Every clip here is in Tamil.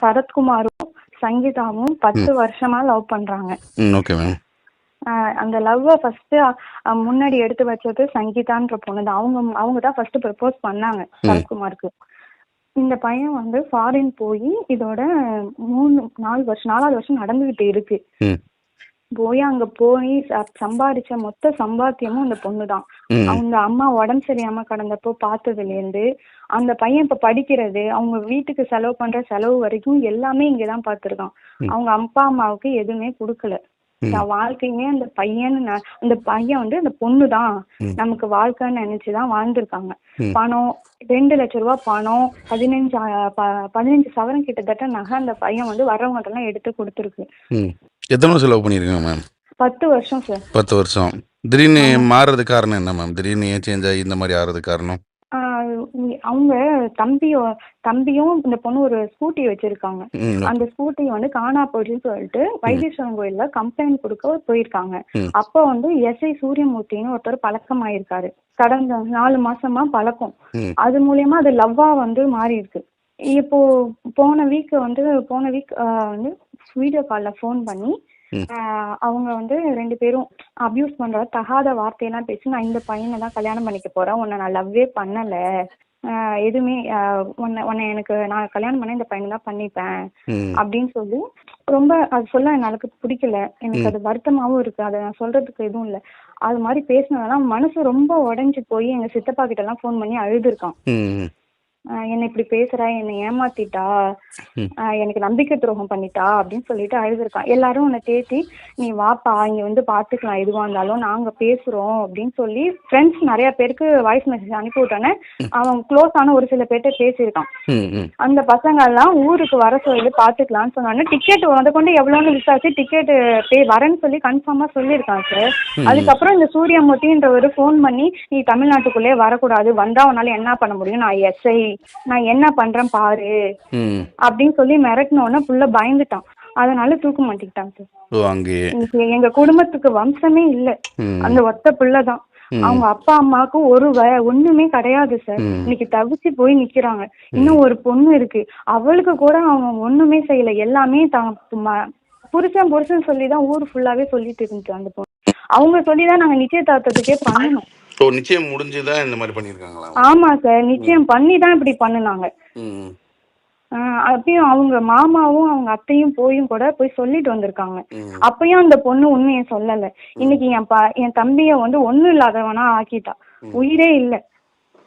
சரத்குமாரும் சங்கீதாவும் பத்து வருஷமா லவ் பண்றாங்க. அந்த லவ்வை ஃபர்ஸ்ட் முன்னாடி எடுத்து வச்சது சங்கீதான்ற பொண்ணு அவங்க அவங்க தான் ஃபர்ஸ்ட் ப்ரப்போஸ் பண்ணாங்க சரத்குமாருக்கு. இந்த பையன் வந்து ஃபாரின் போய் இதோட மூணு நாலு வருஷம் நாலாவது வருஷம் நடந்துகிட்டு இருக்கு. போய் அங்க போய் சம்பாதிச்ச மொத்த சம்பாத்தியமும் அந்த பொண்ணு தான் ம். அவங்க அம்மா உடம்பு சரியாம கடந்தப்போ பார்த்ததுல இருந்து அந்த பையன் இப்ப படிக்கிறது அவங்க வீட்டுக்கு செலவு பண்ற செலவு வரைக்கும் எல்லாமே இங்கதான் பார்த்திருக்கான் அவங்க அப்பா அம்மாவுக்கு எதுவுமே கொடுக்கல. தன் வாழ்க்கையுமே அந்த பையன் அந்த பையன் வந்து அந்த பொண்ணு தான் நமக்கு வாழ்க்கைன்னு நினைச்சுதான் வாழ்ந்திருக்காங்க. பணம் ரெண்டு லட்ச ரூபாய் பணம் பதினஞ்சு பதினஞ்சு சவரம் கிட்டத்தட்ட நகை அந்த பையன் வந்து வர்றவங்க எல்லாம் எடுத்து கொடுத்துருக்கு. எத்தனை வருஷம் லவ் பண்ணியிருக்கீங்க மேம் பத்து வருஷம் சார் பத்து வருஷம். திடீர்னு மாறுறது காரணம் என்ன மேம் திடீர்னு ஏன் சேஞ்ச் ஆகி இந்த மாதிரி ஆறது காரணம்? அவங்க தம்பியோ தம்பியும் இந்த பொண்ணு ஒரு ஸ்கூட்டி வச்சிருக்காங்க. அந்த ஸ்கூட்டி வந்து காணா போச்சுன்னு சொல்லிட்டு வைத்தீஸ்வரன் கோயில்ல கம்ப்ளைண்ட் கொடுக்க போயிருக்காங்க. அப்போ வந்து எஸ்ஐ சூரியமூர்த்தின்னு ஒருத்தர் பழக்கமாயிருக்காரு. கடந்த நாலு மாசமா பழக்கம். அது மூலியமா அது லவ்வா வந்து மாறி இருக்கு இப்போ போன வீக் வந்து போன வீக் வந்து வீடியோ கால்ல ஃபோன் பண்ணி அவங்க வந்து ரெண்டு பேரும் அபியூஸ் பண்ற தகாத வார்த்தையெல்லாம் பேசி நான் இந்த பையனை தான் கல்யாணம் பண்ணிக்க போறேன். உன்னை நான் லவ்வே பண்ணல. எதுவுமே உன்னை உன்னை எனக்கு நான் கல்யாணம் பண்ண இந்த பையனை தான் பண்ணிப்பேன். அப்படின்னு சொல்லி ரொம்ப அது சொல்ல எனக்கு பிடிக்கல. எனக்கு அது வருத்தமாவும் இருக்கு. அதை நான் சொல்றதுக்கு எதுவும் இல்ல. அது மாதிரி பேசினதெல்லாம் மனசு ரொம்ப உடைஞ்சு போய் எங்க சித்தப்பா கிட்ட எல்லாம் ஃபோன் பண்ணி அழுதுருக்கான். என்னை இப்படி பேசுறா என்னை ஏமாத்திட்டா எனக்கு நம்பிக்கை துரோகம் பண்ணிட்டா அப்படின்னு சொல்லிட்டு அழுதுருக்கான் எல்லாரும் உன்னை தேத்தி நீ வாப்பா இங்க வந்து பாத்துக்கலாம் எதுவா இருந்தாலும் நாங்க பேசுறோம் அப்படின்னு சொல்லி ஃப்ரெண்ட்ஸ் நிறைய பேருக்கு வாய்ஸ் மெசேஜ் அனுப்பி விட்டானே அவன் க்ளோஸ் ஆன ஒரு சில பேர்ட்ட பேசியிருக்கான். அந்த பசங்க எல்லாம் ஊருக்கு வர சொல்லி பாத்துக்கலாம்னு சொன்னாங்க டிக்கெட் முத கொண்டு எவ்வளோன்னு விசாரிச்சு டிக்கெட் பே வரேன்னு சொல்லி கன்ஃபார்மா சொல்லியிருக்கான் சார் அதுக்கப்புறம் இந்த சூரியமூர்த்தின்றவர் ஃபோன் பண்ணி நீ தமிழ்நாட்டுக்குள்ளே வரக்கூடாது வந்தா உன்னால என்ன பண்ண முடியும்? நான் எஸ்ஐ நான் என்ன பண்றேன் பாரு. அப்படின்னு சொல்லி மிரட்டினோடனே புள்ள பயந்துட்டான். அதனால தூக்க மாட்டிக்கிட்டான் சார். எங்க குடும்பத்துக்கு வம்சமே இல்ல. அந்த ஒத்த பிள்ளை தான் அவங்க அப்பா அம்மாவுக்கு ஒரு ஒண்ணுமே கிடையாது சார். இன்னைக்கு தவிச்சு போய் நிக்கிறாங்க. இன்னும் ஒரு பொண்ணு இருக்கு. அவளுக்கு கூட அவன் ஒண்ணுமே செய்யல. எல்லாமே புருஷன் புருஷன் சொல்லி தான் ஊர் ஃபுல்லாவே சொல்லிட்டு இருந்துச்சு அந்த பொண்ணு. அவங்க சொல்லி தான் நாங்க நிச்சயதார்த்தத்துக்கே பண்ணணும். ஓ நிச்சயம் முடிஞ்சுதான் இந்த மாதிரி பண்ணியிருக்காங்களா? ஆமா சார் நிச்சயம் பண்ணி தான் இப்படி பண்ணுனாங்க. அப்பயும் அவங்க மாமாவும் அவங்க அத்தையும் போயும் கூட போய் சொல்லிட்டு வந்திருக்காங்க. அப்பயும் அந்த பொண்ணு உண்மையை சொல்லல. இன்னைக்கு என் ப என் தம்பிய வந்து ஒண்ணும் இல்லாதவனா ஆக்கிட்டா. உயிரே இல்ல.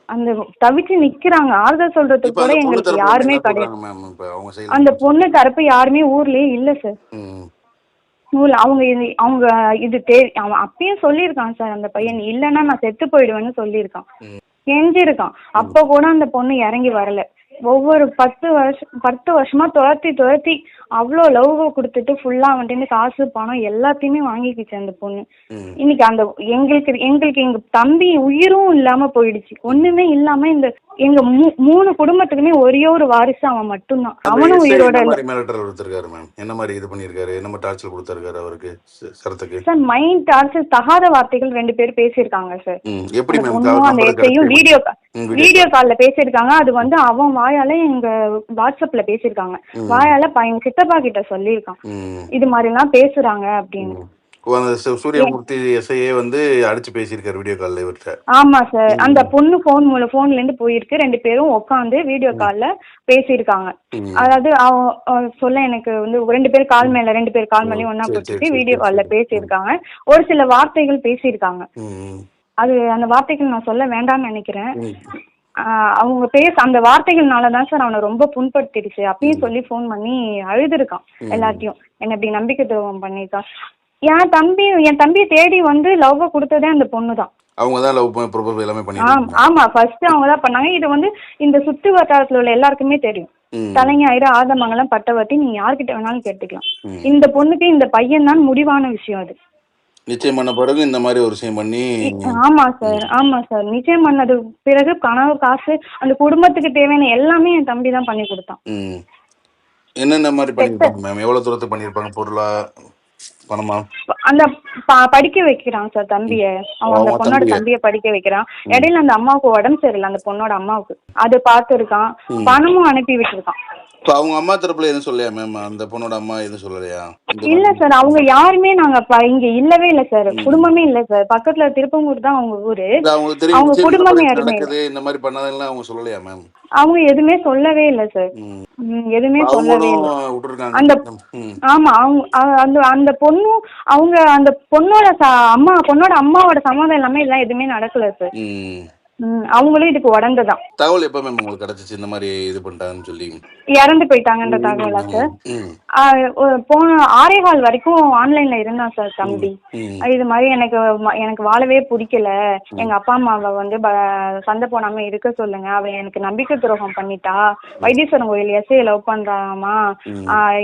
அந்த தவிச்சு நிக்கிறாங்க. ஆறுதல் சொல்றதுக்கு இப்ப கூட எங்களுக்கு யாருமே கிடையாது இப்ப? அந்த பொண்ணு தரப்பு யாருமே ஊர்லயே இல்ல சார். நூல் அவங்க இது அவங்க இது தே அவன் அப்பயும் சொல்லியிருக்கான் சார் அந்த பையன் இல்லைன்னா நான் செத்து போயிடுவேன்னு சொல்லியிருக்கான். கெஞ்சிருக்கான் அப்ப கூட அந்த பொண்ணு இறங்கி வரல. ஒவ்வொரு பத்து வருஷம் பத்து வருஷமா துரத்தி துரத்தி அவ்வளோ லவ் கொடுத்துட்டு ஃபுல்லா வந்துட்டு காசு பணம் எல்லாத்தையுமே வாங்கிக்கிச்சு அந்த பொண்ணு. இன்னைக்கு அந்த எங்களுக்கு எங்களுக்கு எங்க தம்பி உயிரும் இல்லாம போயிடுச்சு. ஒண்ணுமே இல்லாம இந்த எங்க மூணு குடும்பத்துக்குமே ஒரே ஒரு வாரிசு அவன் மட்டும்தான். அவனும் உயிரோட என்ன மாதிரி மிரட்டல் கொடுத்துருக்காரு மேம் என்ன மாதிரி இது பண்ணியிருக்காரு? என்ன டார்ச்சர் கொடுத்துருக்காரு அவருக்கு? சரத்துக்கு? சார் மைண்ட் டார்ச்சர் தகாத வார்த்தைகள் ரெண்டு பேர் பேசியிருக்காங்க சார். எப்படி அந்த எஸ்ஐயும் வீடியோ வீடியோ கால்ல பேசியிருக்காங்க. அது வந்து அவன் வாயால எங்க வாட்ஸ்அப்ல பேசியிருக்காங்க. வாயால ப- எங்க சித்தப்பா கிட்ட சொல்லியிருக்கான். இது மாதிரி எல்லாம் பேசுறாங்க அப்படின்னு. சூரியமூர்த்தி எஸ்ஐயே வந்து அடிச்சு பேசியிருக்காரு வீடியோ காலில் இவர்கிட்ட ஆமா சார் அந்த பொண்ணு போன் மூலம் போன்ல இருந்து போயிருக்கு. ரெண்டு பேரும் உட்காந்து வீடியோ கால்ல பேசியிருக்காங்க. அதாவது சொல்ல எனக்கு வந்து ரெண்டு பேர் கால் மேல ரெண்டு பேர் கால் மேலே ஒன்னா சரி, வீடியோ கால்ல. பேசியிருக்காங்க. ஒரு சில வார்த்தைகள் பேசியிருக்காங்க. அது அந்த வார்த்தைகள் நான் சொல்ல வேண்டாம்னு நினைக்கிறேன். அவங்க பேச அந்த வார்த்தைகள்னால தான் சார் அவனை ரொம்ப புண்படுத்திடுச்சு. அப்பயும் சொல்லி ஃபோன் பண்ணி அழுதுருக்கான் எல்லாத்தையும் என்ன இப்படி நம்பிக்கை துரோகம் பண்ணிருக்கான் என் தம்பி என் தம்பியை தேடி வந்து லவ் கொடுத்ததே அந்த பொண்ணு தான் அவங்க தான் லவ் ப்ரொபோஸ் எல்லாமே பண்ணியிருக்காங்க ஆமா ஃபர்ஸ்ட் அவங்க தான் பண்ணாங்க. இது வந்து இந்த சுத்து வட்டாரத்துல உள்ள எல்லாருக்குமே தெரியும். தலைஞாயிறு ஆதமங்கலம் பட்டவர்த்தி நீங்க யார்கிட்ட வேணாலும் கேட்டுக்கலாம். இந்த பொண்ணுக்கு இந்த பையன் தான் முடிவான விஷயம் அது. நிச்சயம் பண்ண பிறகு இந்த மாதிரி ஒரு விஷயம் பண்ணி ஆமா சார் ஆமா சார் நிச்சயம் பண்ணது பிறகு கனவு காசு அந்த குடும்பத்துக்கு தேவையான எல்லாமே என் தம்பி தான் பண்ணி கொடுத்தான். என்னென்ன மாதிரி பண்ணியிருப்பாங்க மேம் எவ்வளோ தூரத்துக்கு பண்ணியிருப்பாங்க பொருளா? பணமா அந்த படிக்க வைக்கிறான் சார் தம்பிய. அவன் அந்த பொண்ணோட தம்பிய. படிக்க வைக்கிறான். இடையில அந்த அம்மாவுக்கு உடம்பு சரியில்லை அந்த பொண்ணோட அம்மாவுக்கு. அது பார்த்துருக்கான். பணமும் அனுப்பி விட்டுருக்கான். இப்போ அவங்க அம்மா தரப்புல எதுவும் சொல்லலையா மேம் அந்த பொண்ணோட அம்மா எதுவும் சொல்லலையா? இல்ல சார் அவங்க யாருமே நாங்க இங்க இல்லவே இல்ல சார் குடும்பமே இல்ல சார் பக்கத்துல திருப்பங்கூர் தான் அவங்க ஊரு. அவங்க குடும்பமே யாருமே இந்த மாதிரி பண்ணதெல்லாம் அவங்க சொல்லலையா மேம் அவங்க எதுவுமே சொல்லவே இல்ல சார் எதுவுமே சொல்லவே இல்ல. அந்த ஆமா அவங்க அந்த அந்த பொண்ணும் அவங்க அந்த பொண்ணோட அம்மா பொண்ணோட அம்மாவோட சம்மதம் இல்லாம இதெல்லாம் எதுவுமே நடக்கல சார் அவங்களும் இதுக்கு உடந்துதான். தகவல் எப்போ மேம் உங்களுக்கு கிடைச்சிச்சு இந்த மாதிரி இது பண்ணிட்டாங்கன்னு சொல்லி. இறந்து போயிட்டாங்கன்ற தகவலா சார் போன ஆறே கால் வரைக்கும் ஆன்லைன்ல இருந்தான் சார் தம்பி. இது மாதிரி எனக்கு எனக்கு வாழவே பிடிக்கல. எங்க அப்பா அம்மாவை வந்து சண்டை போடாம இருக்க சொல்லுங்க. அவ எனக்கு நம்பிக்கை துரோகம் பண்ணிட்டா. வைத்தீஸ்வரன் கோயில் எஸ்ஐ லவ் பண்றாமா.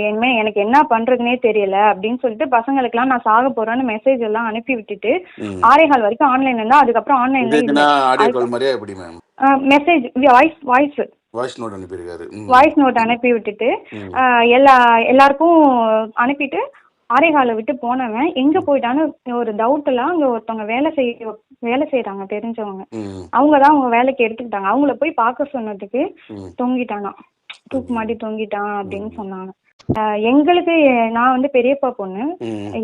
இனிமே எனக்கு என்ன பண்றதுனே தெரியல அப்படின்னு சொல்லிட்டு பசங்களுக்குலாம் நான் சாக போறேன்னு மெசேஜ் எல்லாம் அனுப்பி விட்டுட்டு ஆறே கால் வரைக்கும் ஆன்லைன்ல இருந்தா அதுக்கப்புறம் ஆன்லைன்ல message voice voice voice note அனுப்பியிருக்காரு. வாய்ஸ் நோட் அனுப்பி விட்டுட்டு எல்லா எல்லாருக்கும் அனுப்பிட்டு ஆரேகாலை விட்டு போனவன் எங்க போயிட்டான்னு ஒரு டவுட்ல அங்க ஒருத்தவங்க வேலை செய்ய வேலை செய்யறாங்க தெரிஞ்சவங்க. ம். அவங்க தான் அவங்க வேலைக்கு எடுத்துக்கிட்டாங்க. அவங்கள போய் பார்க்க சொன்னதுக்கு தொங்கிட்டானா தூக்கு மாட்டி தொங்கிட்டான் அப்படின்னு சொன்னாங்க. எங்களுக்கு நான் வந்து பெரியப்பா பொண்ணு.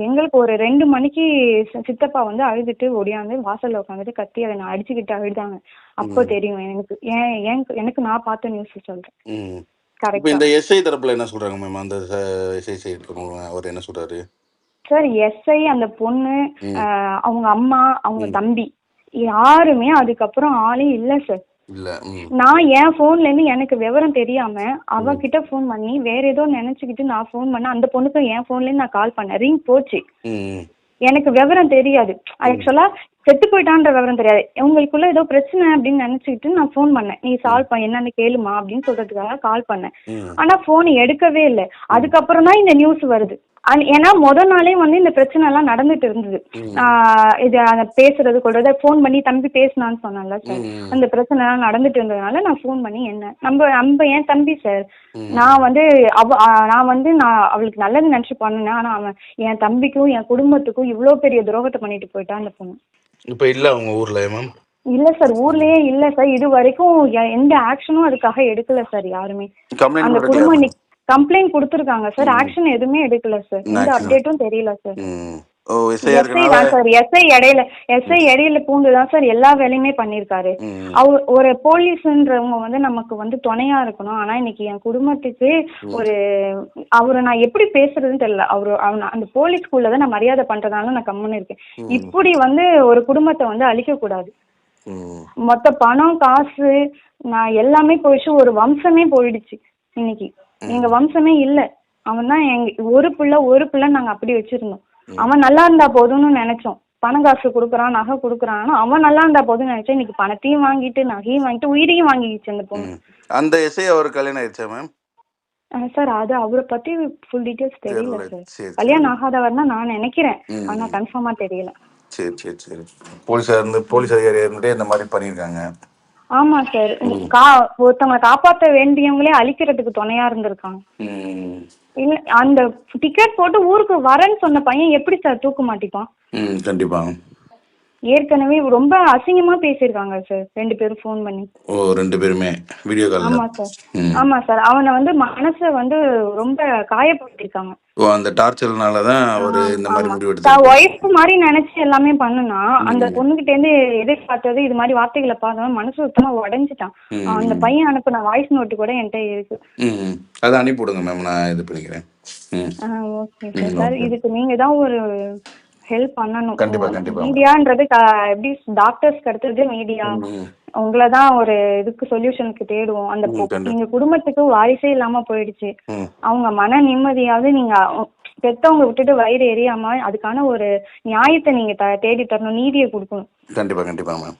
எங்களுக்கு ஒரு ரெண்டு மணிக்கு சித்தப்பா வந்து அழுதுட்டு ஒடியாந்து வாசல்ல உட்காந்துட்டு கத்தி அதை நான் அடிச்சுக்கிட்டு அழுதாங்க. அப்போ தெரியும் எனக்கு. ஏன் எனக்கு நான் பார்த்த நியூஸ் சொல்றேன். இந்த எஸ்ஐ தரப்புல என்ன சொல்றாங்க மேம் அந்த எஸ்ஐ அவர் என்ன சொல்றாரு? சார் எஸ்ஐ அந்த பொண்ணு அவங்க அம்மா அவங்க தம்பி யாருமே அதுக்கப்புறம் ஆளே இல்ல சார். நான் என் போன்ல இருந்து எனக்கு விவரம் தெரியாம அவ கிட்ட ஃபோன் பண்ணி வேற ஏதோ நினைச்சுக்கிட்டு நான் ஃபோன் பண்ண அந்த பொண்ணுக்கு என் போன்ல இருந்து நான் கால் பண்ணேன். ரிங் போச்சு. எனக்கு விவரம் தெரியாது. ஆக்சுவலா செத்து போயிட்டான்ற விவரம் தெரியாது. உங்களுக்குள்ள ஏதோ பிரச்சனை அப்படின்னு நினைச்சுக்கிட்டு நான் ஃபோன் பண்ணேன். நீ சால்வ் பண்ண என்னன்னு கேளுமா அப்படின்னு சொல்றதுக்காக கால் பண்ணேன். ஆனா போன் எடுக்கவே இல்லை. அதுக்கப்புறம் தான் இந்த நியூஸ் வருது. ஏன்னா முத நாளே வந்து இந்த பிரச்சனை எல்லாம் நடந்துட்டு இருந்தது. இது அந்த பேசுறது கொள்றது ஃபோன் பண்ணி தம்பி பேசினான்னு சொன்னால சார். அந்த பிரச்சனை எல்லாம் நடந்துட்டு இருந்ததுனால நான் ஃபோன் பண்ணி என்ன நம்ம நம்ம என் தம்பி சார். நான் வந்து அவ நான் வந்து நான் அவளுக்கு நல்லது நினைச்சு பண்ணினேன். ஆனா அவன் என் தம்பிக்கும் என் குடும்பத்துக்கும் இவ்வளவு பெரிய துரோகத்தை பண்ணிட்டு போயிட்டான் அந்த பொண்ணு. இப்போ இல்ல அவங்க ஊர்ல மேம் இல்ல சார் ஊர்லயே இல்ல சார் இது வரைக்கும் எந்த ஆக்ஷனும் அதுக்காக எடுக்கல சார் யாருமே. அந்த குடும்பம் இன்னைக்கு கம்ப்ளைண்ட் கொடுத்துருக்காங்க சார் ஆக்ஷன் எதுவுமே எடுக்கல சார் எந்த. அப்டேட்டும் தெரியல சார் ஓ எஸ்ஐ சார். எஸ்ஐ இடையில எஸ்ஐ இடையில பூந்து தான் சார் எல்லா வேலையுமே பண்ணிருக்காரு அவர் ஒரு போலீஸ்ன்றவங்க வந்து நமக்கு வந்து துணையா இருக்கணும். ஆனா இன்னைக்கு என் குடும்பத்துக்கு ஒரு அவரை நான் எப்படி பேசுறதுன்னு தெரியல. அவரு அந்த போலீஸ்குள்ள தான் நான் மரியாதை பண்றதுனால நான் கம்முன்னு இருக்கேன். இப்படி வந்து ஒரு குடும்பத்தை வந்து அழிக்க கூடாது மொத்த பணம் காசு நான் எல்லாமே போயிடுச்சு. ஒரு வம்சமே போயிடுச்சு இன்னைக்கு. எங்க வம்சமே இல்ல. அவன் தான் எங்க ஒரு பிள்ளை ஒரு பிள்ளை நாங்க அப்படி வச்சிருந்தோம். அவன் நல்லா இருந்தா போதும்னு நினைச்சோம். பணம் காசு கொடுக்குறான் நகை கொடுக்குறான். அவன் நல்லா இருந்தா போதும்னு நினைச்சேன் இன்னைக்கு பணத்தையும் வாங்கிட்டு நகையும் வாங்கிட்டு உயிரையும் வாங்கிடுச்சு அந்த பொண்ணு. அந்த எஸ்ஐ அவர் கல்யாணம் ஆயிடுச்சா மேம் சார் அது அவரை பத்தி ஃபுல் டீடைல்ஸ் தெரியல. சார். கல்யாணம் ஆகாதவர்னா நான் நினைக்கிறேன். ஆனா கன்ஃபார்மா தெரியல. சரி சரி சரி. போலீஸார் இருந்து போலீஸ் அதிகாரி இருந்துட்டே இந்த மாதிரி பண்ணியிருக்காங்க. ஆமா சார். கா ஒருத்தவங்க காப்பாத்த வேண்டியவங்களே அழிக்கிறதுக்கு துணையா இருந்திருக்காங்க. இல்ல அந்த டிக்கெட் போட்டு ஊருக்கு வரேன்னு சொன்ன பையன் எப்படி சார் தூக்க மாட்டிப்பான்? கண்டிப்பா. ஏற்கனவே ரொம்ப அசிங்கமா பேசியிருக்காங்க சார் ரெண்டு பேரும் ஃபோன் பண்ணி. ஓ ரெண்டு பேருமே? வீடியோ ஆமா காலில் சார் ஆமா சார் அவனை வந்து மனசை வந்து ரொம்ப காயப்படுத்திருக்காங்க ஓ அந்த டார்ச்சர்னால தான் அவர் இந்த மாதிரி முடிவு எடுத்தார் ஒய்ஃப் மாதிரி நினைச்சு எல்லாமே பண்ணுனா அந்த பொண்ணுகிட்ட இருந்து எதிர்பார்த்தது இது மாதிரி வார்த்தைகளை பார்த்தவன் மனசு சுத்தமா உடைஞ்சிட்டான். அந்த பையன் அனுப்புன வாய்ஸ் நோட்டு கூட என்கிட்ட இருக்கு. அதை அனுப்பி விடுங்க மேம் நான் இது பண்ணிக்கிறேன். ஓகே சார் இதுக்கு நீங்க தான் ஒரு ஹெல்ப் பண்ணணும். கண்டிப்பா, கண்டிப்பா. மீடியான்றது எப்படி டாக்டர்ஸ்க்கு அடுத்தது மீடியா? உங்களை தான் ஒரு இதுக்கு சொல்யூஷனுக்கு தேடுவோம். அந்த. எங்க குடும்பத்துக்கு வாரிசே இல்லாம போயிடுச்சு. அவங்க மன நிம்மதியாவது நீங்க பெத்தவங்க விட்டுட்டு வயிறு எரியாம அதுக்கான ஒரு நியாயத்தை நீங்க தேடி தரணும் நீதியை கொடுக்கணும். கண்டிப்பா கண்டிப்பா மேம்